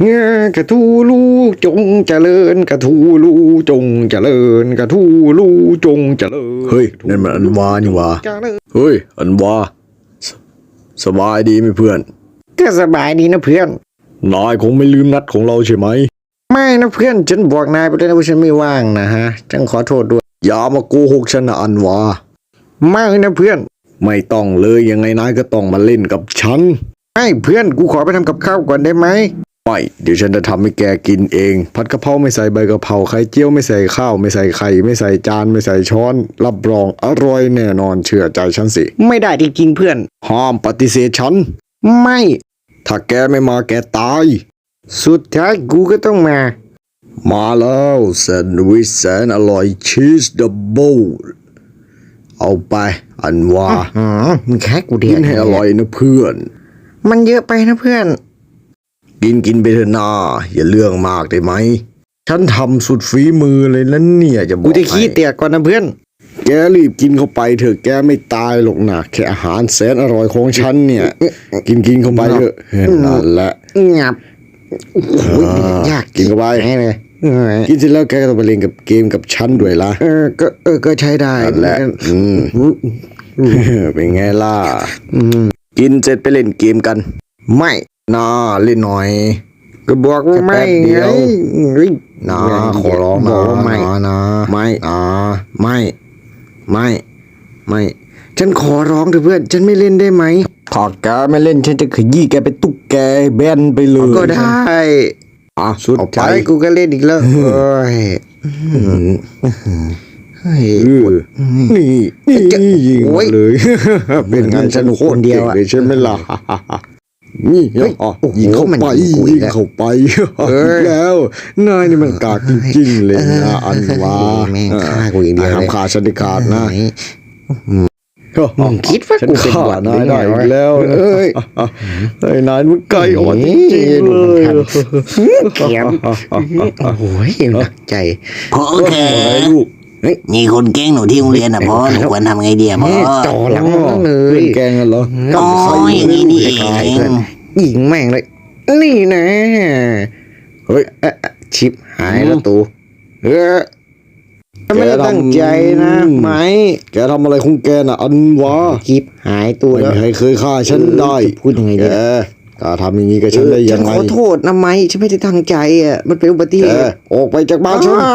เงอกระทูลูจงเจริญกระทูลูจงเจริญกระทูลูจงเจริญเฮ้ยนั่นมันอันวานี่หว่าเจริญเฮ้ย อันวาสสบายดีไหมเพื่อน ก็สบายดีนะเพื่อน นายคงไม่ลืมนัดของเราใช่ไหม ไม่นะเพื่อนฉันบอกนายไปแล้วนะว่าฉันไม่ว่างนะฮะฉันขอโทษด้วย อย่ามาโกหกฉันนะอันวาไม่นะเพื่อน ไม่ต้องเลยยังไงนายก็ต้องมาเล่นกับฉันไม่เพื่อนกูขอไปทำกับข้าวก่อนได้ไหม ไม่เดี๋ยวฉันจะทำให้แกกินเอง ผัดกะเพราไม่ใส่ใบกะเพราไข่เจียวไม่ใส่ข้าว ไม่ใส่ไข่ไม่ใส่จานไม่ใส่ช้อน รับรองอร่อยแน่นอนเชื่อใจฉันสิ ไม่ได้จริงๆเพื่อน ห้ามปฏิเสธฉัน ไม่ ถ้าแกไม่มาแกตาย สุดท้ายกูก็ต้องมา มาแล้วแซนด์วิชแสนอร่อยชีสดับเบิลเอาไป อันว่าอ๋อมึงแค่กูเดีกิยนให้อร่อยนะเพื่อน มันเยอะไปนะเพื่อน กินกินไปเถอะนาอย่าเรื่องมากได้ไหม ฉันทำสุดฝีมือเลยนะเนี่ยจะบอกกูจะขี้ให้เตียกก่อนนะเพื่อน แกรีบกินเข้าไปเถอะแกไม่ตายหรอกนะแค่อาหารแสนอร่อยของฉันเนี่ย กินกินเข้าไปเถอะนั่นแหละงับโอ้โหอ่ายากกินเข้าไปไหนเลยเออกินเสร็จแล้วแกก็ต้องไปเล่นกับเกมกับฉันด้วยล่ะเออก็เออก็ใช้ได้นั่นแหละอืมเป็นไงล่ะกินเสร็จไปเล่นเกมกัน ไม่ นาเล่นหน่อย ก็บอกว่าไม่แค่แป๊บเดีไงยว เฮ้ยนาขอร้องบนะอกว่าไม่นานะไม่นาไม่ ไม่ ไม่ ฉันขอร้องเถอะเพื่อน ฉันไม่เล่นได้ไหมถ้าแกไม่เล่นฉันจะขยี้แกเป็นตุ๊กแกแบนไปเลยก็ได้อะสุดเอาไปท้ายกูก็เล่นอีกแล้วเอ้ยเฮ้ยเออนี่นี่ยิงโอ้มายเลย เป็นไงมันสฉันนุกโคตคนรเดีเดียยววอะเลยใช่ไหมล่ะ นี่เฮ้ยอ๋อโอ้โหยิงเข้ามันไปยิงกูอียิกงแล้วเข้าไปเอ้ยแล้วนายนี่มันกากจริงๆเลยนะอันว่าแม่งฆ่ากูอย่างเดียวเลยทำขาดฉันดิขาดนะมึงคิดว่าฉันกูเป็นฆ่าหวัดนายได้อีกแล้วเอ้ยเอ้ยนายมันไกลอ่อนจริงๆเลยแขนโอ้ยหนักใจพอโอเคไอ้ลูกนี่คนเก่งหนูที่โรงเรียนอะพ่อหนูควรทำไงดีอะพ่อแม่จ่อหลังมันเลเพื่ยอนแกงกันเหรออ๋ออย่างนี้นี่เองยิงแม่งเลย นี่นะเฮ้ยเอ๊ะชิปหายแล้วตูเออไม่ได้ตั้งใจนะไหม แกทำอะไรของแกน่ะ อันวะชิปหายตัวไม่แล้วมีใครเคยฆ่าฉันได้พูดยังไงแกดีนะกล้าทำอย่างนี้กับฉันได้ฉัยันงไงขอโทษนะไหมฉันไม่ได้ตั้งใจอะมันเป็นอุบัติแกเหตุออกไปจากบ้านฉันอ่า